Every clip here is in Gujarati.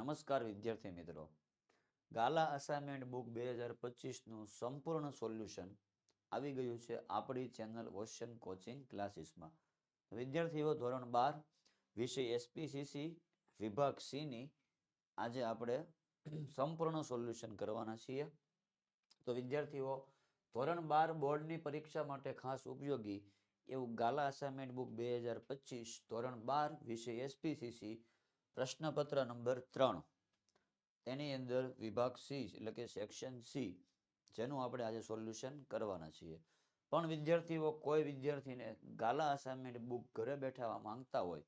નમસ્કાર વિદ્યાર્થી મિત્રો. ગાલા અસાઇનમેન્ટ બુક બે હજાર પચીસનું સંપૂર્ણ સોલ્યુશન આવી ગયું છે આપણી ચેનલ ઓશન કોચિંગ ક્લાસીસમાં વિદ્યાર્થીઓ, ધોરણ બાર, વિષય એસપીસીસી વિભાગ સીની આજે આપણે સંપૂર્ણ સોલ્યુશન કરવાના છીએ. તો વિદ્યાર્થીઓ, ધોરણ બાર બોર્ડની પરીક્ષા માટે ખાસ ઉપયોગી એવું ગાલા અસાઇનમેન્ટ બુક બે હજાર પચીસ, ધોરણ બાર વિષય એસપીસીસી પ્રશ્નપત્ર નંબર ત્રણ. તેની અંદર વિભાગ સી એટલે કે સેક્શન સી જેનું આપણે આજે સોલ્યુશન કરવાના છીએ. પણ વિદ્યાર્થીઓ, કોઈ વિદ્યાર્થીને ગાલા અસાઇનમેન્ટ બુક ઘરે બેઠા માંગતા હોય,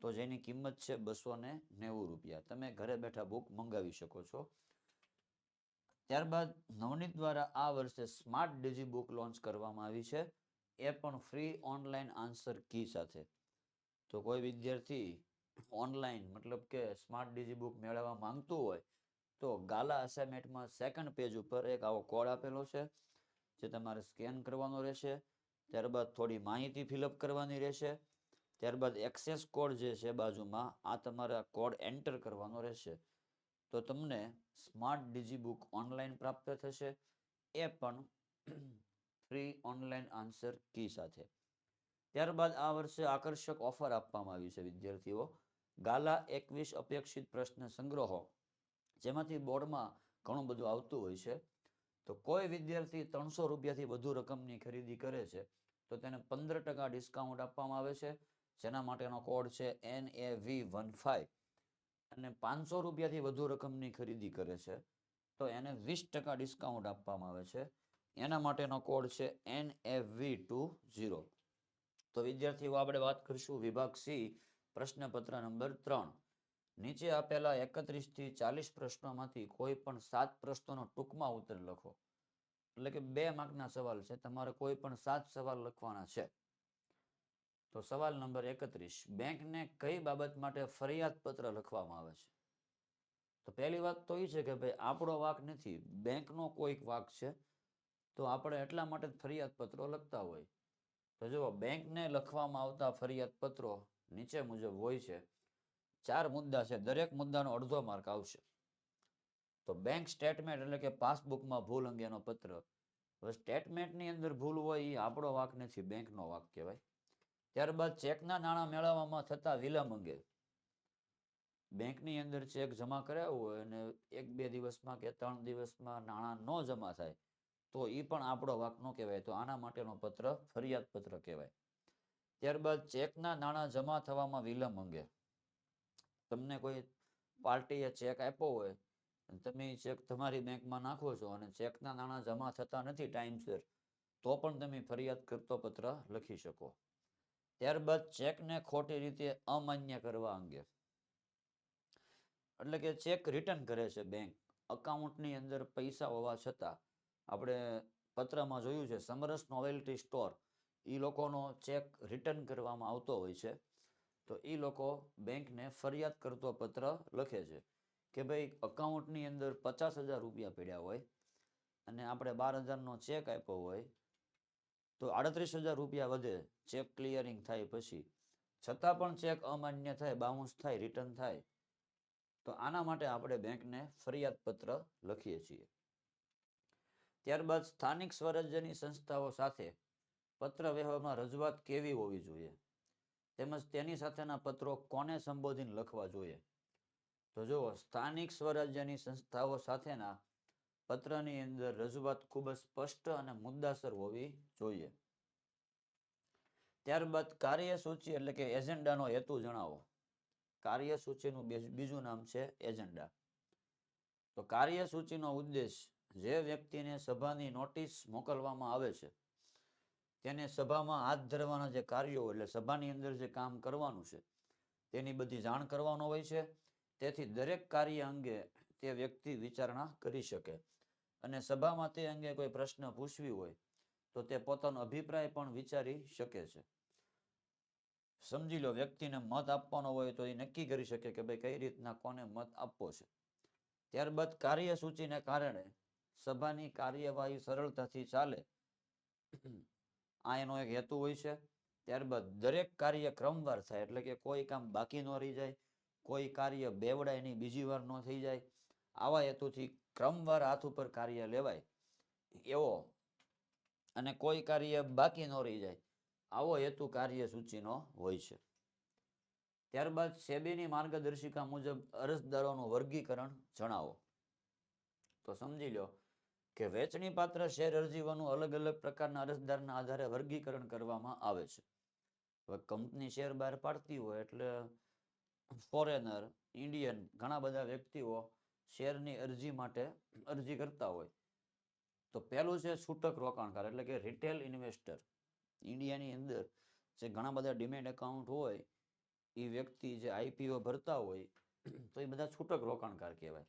તો જેની કિંમત છે બસો ને નેવું રૂપિયા. તમે ઘરે બેઠા બુક મંગાવી શકો છો. ત્યારબાદ નવનીત દ્વારા આ વર્ષે સ્માર્ટ ડીજી બુક લોન્ચ કરવામાં આવી છે. એ પણ ફ્રી ઓનલાઈન આન્સર કી સાથે. તો કોઈ વિદ્યાર્થી ઓનલાઈન, મતલબ કે સ્માર્ટ ડીજી બુક મેળવવા માંગતું હોય, તો ગાલા અસાઇનમેન્ટમાં સેકન્ડ પેજ ઉપર એક આવો કોડ આપેલો છે, જે તમારે સ્કેન કરવાનો રહેશે, ત્યારબાદ થોડી માહિતી ફિલઅપ કરવાની રહેશે, ત્યારબાદ એક્સેસ કોડ જે છે બાજુમાં, આ તમારા કોડ એન્ટર કરવાનો રહેશે. તો તમને સ્માર્ટ ડીજી બુક ઓનલાઈન પ્રાપ્ત થશે, એ પણ ફ્રી ઓનલાઈન આન્સર કી સાથે. ત્યારબાદ આ વર્ષે આકર્ષક ઓફર આપવામાં આવી છે, વિદ્યાર્થીઓ. ગાલા એકવીસ અપેક્ષિત પ્રશ્ન સંગ્રહો, જેમાંથી બોર્ડમાં ઘણું બધું આવતું હોય છે. તો કોઈ વિદ્યાર્થી ત્રણસો રૂપિયાથી વધુ રકમની ખરીદી કરે છે, તો તેને પંદર ટકા ડિસ્કાઉન્ટ આપવામાં આવે છે, જેના માટેનો કોડ છે N A V one five અને પાંચસો રૂપિયાથી વધુ રકમની ખરીદી કરે છે, તો એને વીસ ટકા ડિસ્કાઉન્ટ આપવામાં આવે છે. એના માટેનો કોડ છે N A V two zero તો વિદ્યાર્થીઓ, આપણે વાત કરીશું વિભાગ સી પ્રશ્નપત્ર નંબર ત્રણ. નીચે આપેલા એકત્રીસથી ચાલીસ પ્રશ્નોમાંથી કોઈ પણ સાત પ્રશ્નોનો ટૂંકમાં ઉત્તર લખો. એટલે કે બે માર્કના સવાલ છે, તમારે કોઈ પણ સાત સવાલ લખવાના છે. તો સવાલ નંબર એકત્રીસ. બેંકને કઈ બાબત માટે ફરિયાદ પત્ર લખવામાં આવે છે? તો પહેલી વાત તો એ છે કે ભાઈ, આપણો વાક નથી. બેંકનો કોઈક વાક છે. તો આપણે એટલા માટે ફરિયાદ પત્રો લખતા હોય. તો જુઓ, બેંકને લખવામાં આવતા ફરિયાદ પત્રો નીચે મુજબ હોય છે, ચાર મુદ્દા છે, દરેક મુદ્દાનો અડધો માર્ક આવશે. તો બેંક સ્ટેટમેન્ટ એટલે કે પાસબુકમાં ભૂલ અંગેનો પત્ર. હવે સ્ટેટમેન્ટની અંદર ભૂલ હોય એ આપણો વાક નથી બેંકનો વાક કહેવાય. ત્યારબાદ ચેકના નાણાં મેળવવામાં થતા વિલંબ અંગે. બેંકની અંદર ચેક જમા કરાવ્યો હોય અને એક બે દિવસમાં કે ત્રણ દિવસમાં નાણાં ન જમા થાય, તો એ પણ આપણો વાક ન કહેવાય. તો આના માટેનો પત્ર ફરિયાદ પત્ર કહેવાય. ત્યારબાદ ચેકના નાણાં જમા થવામાં વિલંબ અંગે. તમને કોઈ પાર્ટીએ ચેક આપ્યો હોય, તમે ચેક તમારી બેંકમાં નાખો છો અને ચેકના નાણાં જમા થતા નથી ટાઈમસર તો પણ તમે ફરિયાદ કરતો પત્ર લખી શકો. ત્યારબાદ ચેકને ખોટી રીતે અમાન્ય કરવા અંગે. એટલે કે ચેક રિટર્ન કરે છે બેંક, અકાઉન્ટની અંદર પૈસા હોવા છતાં. આપણે પત્રમાં જોયું છે, સમરસ નોવેલ્ટી સ્ટોર એ લોકોનો ચેક રિટર્ન કરવામાં આવતો હોય છે, તો એ લોકો બેંકને ફરિયાદ કરતો પત્ર લખે છે કે ભાઈ અકાઉન્ટની અંદર પચાસ હજાર રૂપિયા પડ્યા હોય અને આપણે બાર હજારનો ચેક આપ્યો હોય, તો આડત્રીસ હજાર રૂપિયા વધે ચેક ક્લિયરિંગ થાય પછી. છતાં પણ ચેક અમાન્ય થાય બાઉન્સ થાય રિટર્ન થાય, તો આના માટે આપણે બેંકને ફરિયાદ પત્ર લખીએ છીએ. ત્યારબાદ સ્થાનિક સ્વરાજ્યની સંસ્થાઓ સાથે પત્ર વ્યવહારમાં રજૂઆત કેવી હોવી જોઈએ? તેમજ તેની સાથેના પત્રો કોને સંબોધીને લખવા જોઈએ? તો જુઓ, સ્થાનિક સ્વરાજ્યની સંસ્થાઓ સાથેના પત્રની અંદર રજૂઆત ખૂબ જ સ્પષ્ટ અને મુદ્દાસર હોવી જોઈએ. ત્યારબાદ કાર્યસૂચિ એટલે કે એજન્ડાનો હેતુ જણાવો. કાર્યસૂચિનું બીજ- બીજું નામ છે એજન્ડા. તો કાર્યસૂચિનો ઉદ્દેશ જે વ્યક્તિને સભાની નોટિસ મોકલવામાં આવે છે તેને સભામાં હાથ ધરવાના જે કાર્યો એટલે સભાની અંદર જે કામ કરવાનું છે, તેની બધી જાણ કરવાનો હોય છે. તેથી દરેક કાર્ય અંગે તે વ્યક્તિ વિચારણા કરી શકે. અને સભામાં તે અંગે કોઈ પ્રશ્ન પૂછવી હોય, તો તે પોતાનો અભિપ્રાય પણ વિચારી શકે છે. સમજી લો, વ્યક્તિને મત આપવાનો હોય તો એ નક્કી કરી શકે કે ભાઈ કઈ રીતના કોને મત આપવો છે. ત્યારબાદ કાર્યસૂચિને કારણે સભાની કાર્યવાહી સરળતાથી ચાલે. આ એનો એક હેતુ હોય છે. ત્યારબાદ દરેક કાર્ય ક્રમવાર થાય, એટલે કે કોઈ કામ બાકી ન રહી જાય, કોઈ કાર્ય બેવડાય નહીં, બીજી વાર ન થઈ જાય. આવા હેતુથી ક્રમવાર હાથ ઉપર કાર્ય લેવાય. એવો અને કોઈ કાર્ય બાકી ન રહી જાય, આવો હેતુ કાર્ય સૂચિનો હોય છે. ત્યારબાદ સેબીની માર્ગદર્શિકા મુજબ અરજદારોનું વર્ગીકરણ જણાવો. તો સમજી લો કે વેચણી પાત્ર શેર અરજીઓનું અલગ અલગ પ્રકારના અરજદારના આધારે વર્ગીકરણ કરવામાં આવે છે. હવે કંપની શેર બહાર પાડતી હોય એટલે ફોરેનર, ઇન્ડિયન ઘણા બધા વ્યક્તિઓ શેરની અરજી માટે અરજી કરતા હોય. તો પહેલું છે છૂટક રોકાણકાર એટલે કે રિટેલ ઇન્વેસ્ટર ઇન્ડિયાની અંદર જે ઘણા બધા ડિમેટ એકાઉન્ટ હોય એ વ્યક્તિ જે આઈપીઓ ભરતા હોય, તો એ બધા છૂટક રોકાણકાર કહેવાય.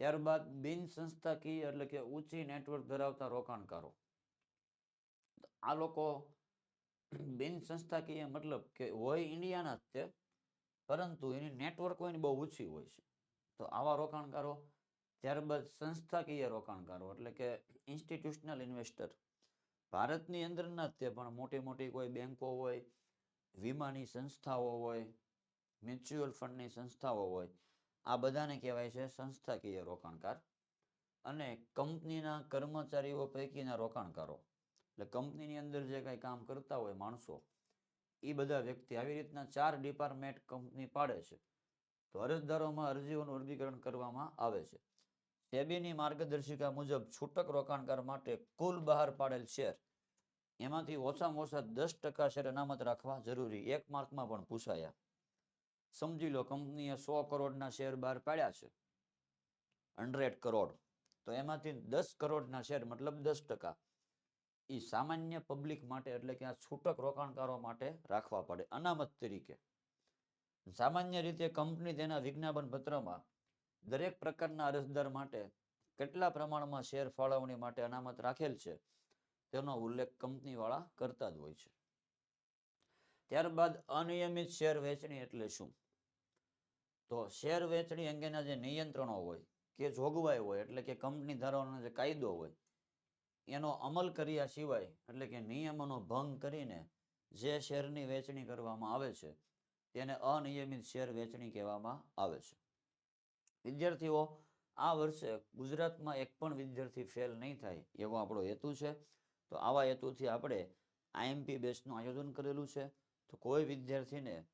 ત્યારબાદ બિન સંસ્થાકીય એટલે કે ઊંચી નેટવર્ક ધરાવતા રોકાણકારો. આ લોકો બિન સંસ્થાકીય મતલબ કે હોય ઇન્ડિયાના જ છે, પરંતુ એની નેટવર્ક હોય ને બહુ ઓછી હોય છે. તો આવા રોકાણકારો, ત્યારબાદ સંસ્થાકીય રોકાણકારો એટલે કે ઇન્સ્ટિટ્યુશનલ ઇન્વેસ્ટર ભારતની અંદરના જ તે પણ મોટી મોટી કોઈ બેંકો હોય, વીમાની સંસ્થાઓ હોય મ્યુચ્યુઅલ ફંડની સંસ્થાઓ હોય આ બધાને કહેવાય છે સંસ્થાકીય રોકાણકાર અને કંપનીના કર્મચારીઓ પૈકીના રોકાણકારો. એટલે કંપનીની અંદર જે કાંઈ કામ કરતા હોય માણસો એ બધા વ્યક્તિ આવી રીતના ચાર ડિપાર્ટમેન્ટ કંપની પાડે છે. તો અરજદારોમાં અરજીઓનું વર્ગીકરણ કરવામાં આવે છે. સેબીની માર્ગદર્શિકા મુજબ છૂટક રોકાણકાર માટે કુલ બહાર પાડેલ શેર, એમાંથી ઓછામાં ઓછા દસ ટકા શેર અનામત રાખવા જરૂરી, એક માર્કમાં પણ પૂછાયા. સમજી લો, કંપનીએ સો કરોડના શેર બહાર પાડ્યા છે. હંડ્રેડ કરોડ. તો એમાંથી દસ કરોડના શેર, મતલબ દસ ટકા એ સામાન્ય પબ્લિક માટે, એટલે કે આ છૂટક રોકાણકારો માટે રાખવા પડે, અનામત તરીકે. સામાન્ય રીતે કંપની તેના વિજ્ઞાપન પત્રમાં દરેક પ્રકારના અરજદાર માટે કેટલા પ્રમાણમાં શેર ફાળવણી માટે અનામત રાખેલ છે, તેનો ઉલ્લેખ કંપનીવાળા કરતા જ હોય છે. ત્યારબાદ અનિયમિત શેર વેચણી એટલે શું? તો શેર વેચણી અંગેના જે નિયંત્રણો હોય, કે જોગવાઈ હોય, એટલે કે કંપની ધારવાનો જે કાયદો હોય, એનો અમલ કર્યા સિવાય, એટલે કે નિયમોનો ભંગ કરીને જે શેરની વેચણી કરવામાં આવે છે, તેને અનિયમિત શેર વેચણી કહેવામાં આવે છે. વિદ્યાર્થીઓ, આ વર્ષે ગુજરાતમાં એક પણ વિદ્યાર્થી ફેલ નહીં થાય એવો આપણો હેતુ છે. તો આવા હેતુથી આપણે આઈએમપી બેચનું આયોજન કરેલું છે. તો કોઈ વિદ્યાર્થીને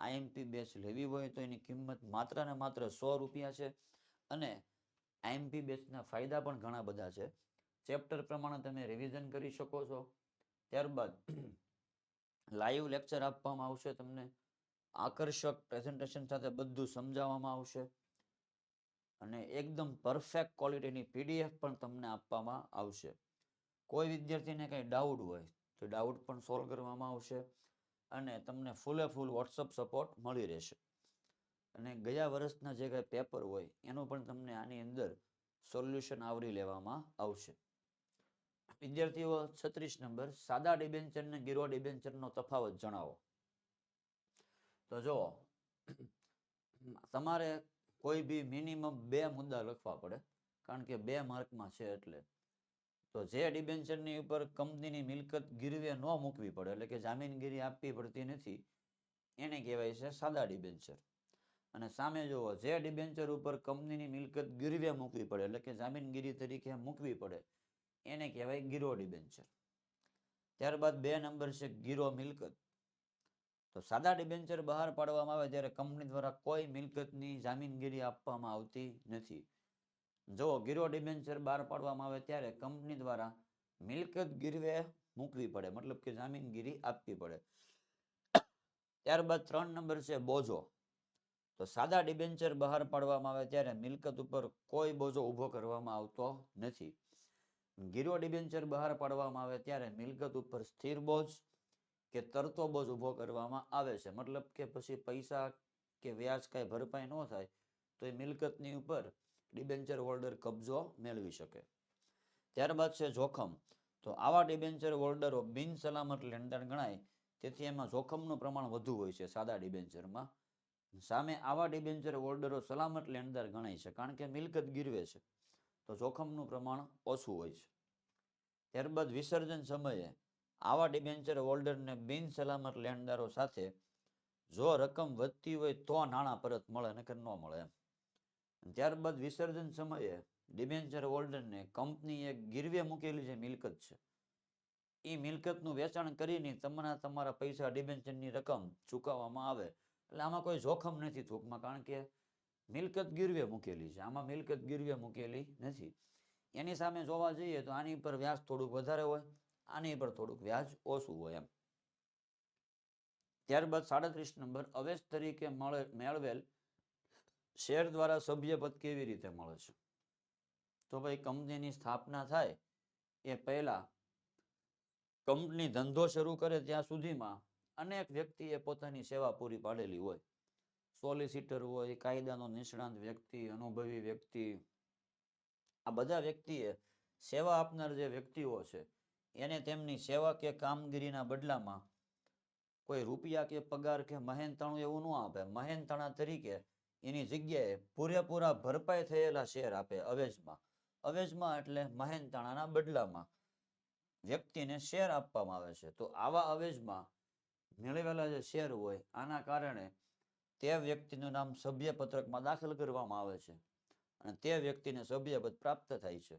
આઈએમપી બેચ લેવી હોય તો એની કિંમત માત્ર ને માત્ર સો રૂપિયા છે. અને આઈએમપી બેચના ફાયદા પણ ઘણા બધા છે. ચેપ્ટર પ્રમાણે તમે રિવિઝન કરી શકો છો. ત્યારબાદ લાઈવ લેક્ચર આપવામાં આવશે તમને. આકર્ષક પ્રેઝન્ટેશન સાથે બધું સમજાવવામાં આવશે. અને એકદમ પરફેક્ટ ક્વોલિટીની પીડીએફ પણ તમને આપવામાં આવશે. કોઈ વિદ્યાર્થીને કંઈ ડાઉટ હોય તો ડાઉટ પણ સોલ્વ કરવામાં આવશે. અને તમને ફૂલે ફૂલ વોટ્સઅપ સપોર્ટ મળી રહેશે. અને ગયા વર્ષના જે કાંઈ પેપર હોય, એનું પણ તમને આની અંદર સોલ્યુશન આવરી લેવામાં આવશે. વિદ્યાર્થીઓ, છત્રીસ નંબર, સાદા ડિબેન્ચર ને ગીરો ડિબેન્ચરનો તફાવત જણાવો. તો જો તમારે કોઈ બી મિનિમમ બે મુદ્દા લખવા પડે, કારણ કે બે માર્કમાં છે એટલે તો જે ડિબેન્ચરની ઉપર કંપનીની મિલકત ગીરવે ન મૂકવી પડે, એટલે કે જામીનગીરી આપવી પડતી નથી, એને કહેવાય છે સાદા ડિબેન્ચર. અને સામે જુઓ, જે ડિબેન્ચર ઉપર કંપનીની મિલકત ગીરવે મૂકવી પડે, એટલે કે જામીનગીરી તરીકે મૂકવી પડે, એને કહેવાય ગીરો ડિબેન્ચર. ત્યારબાદ બે નંબર છે ગીરો મિલકત. તો સાદા ડિબેન્ચર બહાર પાડવામાં આવે, ત્યારે કંપની દ્વારા કોઈ મિલકતની જામીનગીરી આપવામાં આવતી નથી. જો ગીરો ડિબેન્ચર બહાર પાડવામાં આવે ત્યારે કંપની દ્વારા મિલકત ગીરવે મૂકવી પડે, મતલબ કે જામીનગીરી આપવી પડે. ત્યારબાદ ત્રણ નંબર છે બોજો. તો સાદા ડિબેન્ચર બહાર પાડવામાં આવે ત્યારે મિલકત ઉપર કોઈ બોજો ઊભો કરવામાં આવતો નથી. ગીરો ડિબેન્ચર બહાર પાડવામાં આવે ત્યારે મિલકત ઉપર સ્થિર બોજ કે તરતો બોજ ઊભો કરવામાં આવે છે. મતલબ કે પછી પૈસા કે વ્યાજ કાંઈ ભરપાઈ ન થાય તો એ મિલકતની ઉપર ડિબેન્ચર હોલ્ડર કબજો મેળવી શકે. ત્યારબાદ છે જોખમ. તો આવા ડિબેન્ચર હોલ્ડરો બિન સલામત લેણદાર ગણાય, તેથી એમાં જોખમનું પ્રમાણ વધુ હોય છે સાદા ડિબેન્ચરમાં. સામે આવા ડિબેન્ચર હોલ્ડરો સલામત લેણદાર ગણાય છે, કારણ કે મિલકત ગીરવે છે. તો જોખમનું પ્રમાણ ઓછું હોય છે. ત્યારબાદ વિસર્જન સમયે આવા ડિબેન્ચર હોલ્ડરને બિન સલામત લેણદારો સાથે જો રકમ વધતી હોય તો નાણાં પરત મળે, નકર ન મળે એમ. ત્યારબાદ વિસર્જન સમયે ડિબેન્ચર હોલ્ડરને કંપનીએ ગીરવે મૂકેલી જે મિલકત છે એ મિલકતનું વેચાણ કરીને તમારા તમારા પૈસા ડિબેન્ચરની રકમ ચૂકવવામાં આવે. એટલે આમાં કોઈ જોખમ નથી ટૂંકમાં કારણ કે મિલકત ગીરવે મૂકેલી છે. આમાં મિલકત ગીરવે મૂકેલી નથી. એની સામે જોવા જઈએ તો આની પર વ્યાજ થોડુંક વધારે હોય, આની પર થોડુંક વ્યાજ ઓછું હોય એમ. ત્યારબાદ સાડત્રીસ નંબર અવેશ તરીકે મળે, મેળવેલ શેર દ્વારા સભ્યપદ કેવી રીતે મળે છે? તો ભાઈ કંપનીની સ્થાપના થાય એ પહેલા કંપની ધંધો શરૂ કરે ત્યાં સુધીમાં અનેક વ્યક્તિએ પોતાની સેવા પૂરી પાડેલી હોય. સોલિસિટર હોય, કાયદાનો નિષ્ણાંત વ્યક્તિ, અનુભવી વ્યક્તિ, આ બધા વ્યક્તિએ સેવા આપનાર જે વ્યક્તિઓ છે, એને તેમની સેવા કે કામગીરીના બદલામાં કોઈ રૂપિયા કે પગાર કે મહેનતાણું એવું ન આપે. મહેનતાણા તરીકે એની જગ્યાએ પૂરેપૂરા ભરપાઈ થયેલા શેર આપે અવેજમાં. અવેજમાં એટલે મહેનતાણાના બદલામાં વ્યક્તિને શેર આપવામાં આવે છે. તો આવા અવેજમાં મેળવેલા જે શેર હોય, આના કારણે તે વ્યક્તિનું નામ સભ્યપત્રકમાં દાખલ કરવામાં આવે છે અને તે વ્યક્તિને સભ્યપદ પ્રાપ્ત થાય છે.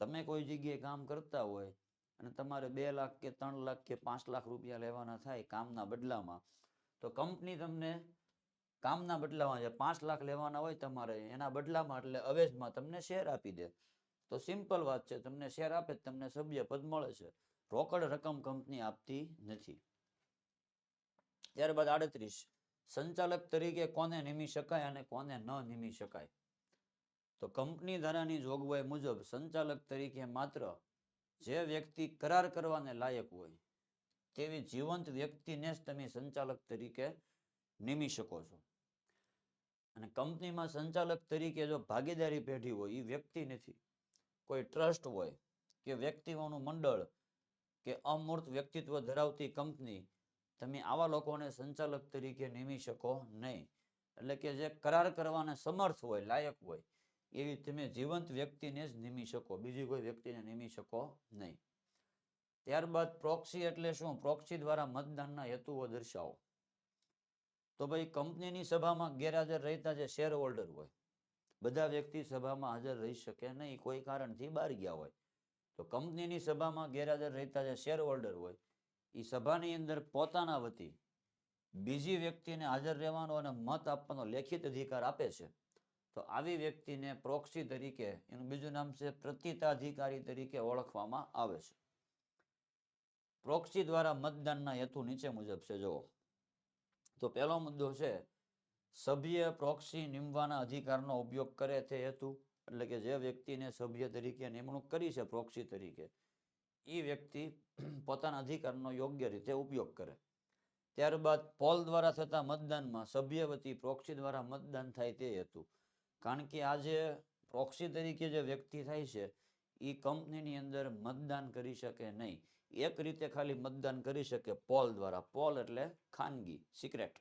તમે કોઈ જગ્યાએ કામ કરતા હોય અને તમારે બે લાખ કે ત્રણ લાખ કે પાંચ લાખ રૂપિયા લેવાના થાય કામના બદલામાં, તો કંપની તમને કામના બદલામાં છે પાંચ લાખ લેવાના હોય તમારે, એના બદલામાં એટલે અવેજમાં તમને શેર આપી દે. તો સિમ્પલ વાત છે, તમને શેર આપે તમને સભ્ય પદ મળે છે. રોકડ રકમ કંપની આપતી નથી. ત્યારબાદ આડત્રીસ, સંચાલક તરીકે કોને નિમી શકાય અને કોને ન નિમી શકાય? તો કંપની ધારાની જોગવાઈ મુજબ સંચાલક તરીકે માત્ર જે વ્યક્તિ કરાર કરવાને લાયક હોય, તેવી જીવંત વ્યક્તિને જ તમે સંચાલક તરીકે નિમી શકો છો. અને કંપનીમાં સંચાલક તરીકે જો ભાગીદારી પેઢી હોય એ વ્યક્તિ નથી. કોઈ ટ્રસ્ટ હોય કે વ્યક્તિઓનું મંડળ કે અમૂર્ત વ્યક્તિત્વ ધરાવતી કંપની, તમે આવા લોકોને સંચાલક તરીકે નિમી શકો નહીં. એટલે કે જે કરાર કરવાને સમર્થ હોય, લાયક હોય, એવી તમે જીવંત વ્યક્તિને જ નિમી શકો. બીજી કોઈ વ્યક્તિને નિમી શકો નહીં. ત્યારબાદ પ્રોક્સી એટલે શું? પ્રોક્સી દ્વારા મતદાનના હેતુઓ દર્શાવો. તો ભાઈ કંપનીની સભામાં ગેરહાજર રહેતા જે શેર હોલ્ડર હોય, બધા વ્યક્તિ સભામાં હાજર રહી શકે નહીં, કોઈ કારણથી બહાર ગયા હોય. તો કંપનીની સભામાં ગેરહાજર રહેતા જે શેર હોલ્ડર હોય એ સભાની અંદર પોતાના વતી બીજી વ્યક્તિને હાજર રહેવાનો અને મત આપવાનો લેખિત અધિકાર આપે છે. તો આવી વ્યક્તિને પ્રોક્સી તરીકે, એનું બીજું નામ છે પ્રતિતાધિકારી તરીકે ઓળખવામાં આવે છે. પ્રોક્સી દ્વારા મતદાનના હેતુ નીચે મુજબ છે, જુઓ. તો પહેલો મુદ્દો છે, સભ્ય પ્રોક્સી નિમવાના અધિકારનો ઉપયોગ કરે તે હેતુ, એટલે કે જે વ્યક્તિને સભ્ય તરીકે નિમણૂક કરી છે, પ્રોક્સી તરીકે એ વ્યક્તિ પોતાના અધિકારનો યોગ્ય રીતે ઉપયોગ કરે. ત્યારબાદ પોલ દ્વારા થતા મતદાનમાં સભ્ય વતી પ્રોક્સી દ્વારા મતદાન થાય તે હેતુ. કારણ કે આજે પ્રોક્સી તરીકે જે વ્યક્તિ થાય છે એ કંપનીની અંદર મતદાન કરી શકે નહીં. એક રીતે ખાલી મતદાન કરી શકે પોલ દ્વારા. પોલ એટલે ખાનગી, સિક્રેટ.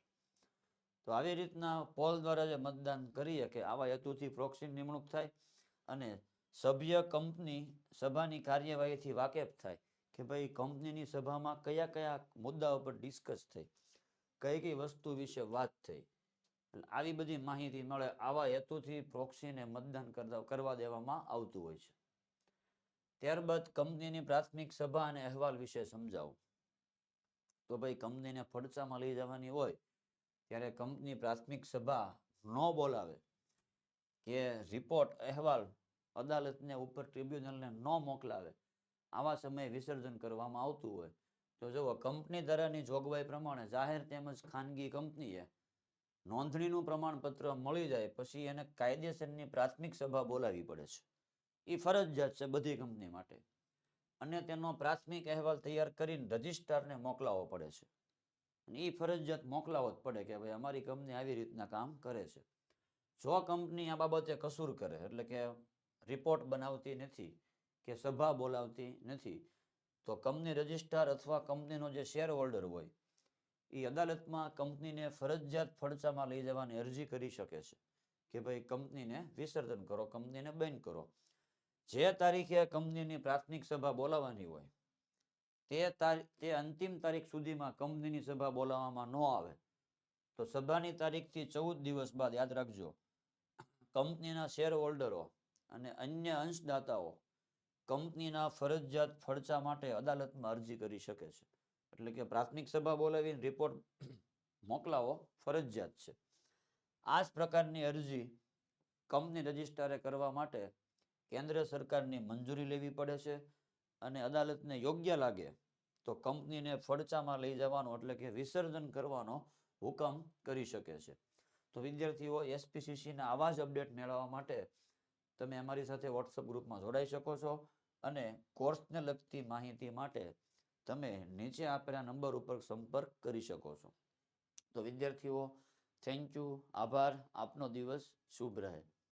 તો આવી રીતના પોલ દ્વારા જે મતદાન કરી શકે. આવા હેતુથી પ્રોક્સી નિમણૂક થાય અને સભ્ય કંપની સભાની કાર્યવાહીથી વાકેફ થાય કે ભાઈ કંપનીની સભામાં કયા કયા મુદ્દા ઉપર ડિસ્કસ થઈ, કઈ કઈ વસ્તુ વિશે વાત થઈ. આવી બધી માહિતી મળે આવા હેતુથી પ્રોક્સીને મતદાન કરવા દેવામાં આવતું હોય છે. ત્યારબાદ કંપનીની પ્રાથમિક સભા અને અહેવાલ વિશે સમજાવો. તો ભાઈ, કંપનીને ફડચામાં લઈ જવાની હોય, ત્યારે કંપની પ્રાથમિક સભા ન બોલાવે કે રિપોર્ટ, અહેવાલ અદાલતને ઉપર ટ્રિબ્યુનલને ન મોકલાવે. આવા સમયે વિસર્જન કરવામાં આવતું હોય. તો જુઓ, કંપની ધારાની જોગવાઈ પ્રમાણે જાહેર તેમજ ખાનગી કંપનીએ નોંધણીનું પ્રમાણપત્ર મળી જાય, પછી એને કાયદેસરની પ્રાથમિક સભા બોલાવવી પડે છે. એ ફરજિયાત છે બધી કંપની માટે. અને તેનો પ્રાથમિક અહેવાલ તૈયાર કરીને રજિસ્ટ્રારને મોકલાવવો પડે છે. અને એ ફરજિયાત મોકલાવો જ પડે કે ભાઈ અમારી કંપની આવી રીતના કામ કરે છે. જો કંપની આ બાબતે કસૂર કરે, એટલે કે રિપોર્ટ બનાવતી નથી કે સભા બોલાવતી નથી, તો કંપની રજિસ્ટ્રાર અથવા કંપનીનો જે શેર હોલ્ડર હોય એ અદાલતમાં કંપનીને ફરજિયાત ફડચામાં લઈ જવાની અરજી કરી શકે છે. કે ભાઈ કંપનીને વિસર્જન કરો, કંપનીને બેન કરો. જે તારીખે કંપનીની પ્રાથમિક સભા બોલાવવાની હોય, તે તે અંતિમ તારીખ સુધીમાં કંપનીની સભા બોલાવવામાં ન આવે, તો સભાની તારીખથી ચૌદ દિવસ બાદ યાદ રાખજો, કંપનીના શેર હોલ્ડરો અને અન્ય અંશદાતાઓ કંપનીના ફરજિયાત ખર્ચા માટે અદાલતમાં અરજી કરી શકે છે. એટલે કે પ્રાથમિક સભા બોલાવીને રિપોર્ટ મોકલાવો, ફરજિયાત છે. આ જ પ્રકારની અરજી કંપની રજિસ્ટ્રારે કરવા માટે કેન્દ્ર સરકારની મંજૂરી લેવી પડે છે અને અદાલતને યોગ્ય લાગે તો કંપનીને ફડચામાં લઈ જવાનો એટલે કે વિસર્જન કરવાનો હુકમ કરી શકે છે. તો વિદ્યાર્થીઓ, એસપીસીસીના આવા જ અપડેટ મેળવવા માટે તમે અમારી સાથે વોટ્સઅપ ગ્રુપમાં જોડાઈ શકો છો અને કોર્સને લગતી માહિતી માટે તમે નીચે આપેલા નંબર ઉપર સંપર્ક કરી શકો છો. તો વિદ્યાર્થીઓ, થેન્ક યુ, આભાર, આપનો દિવસ શુભ રહે.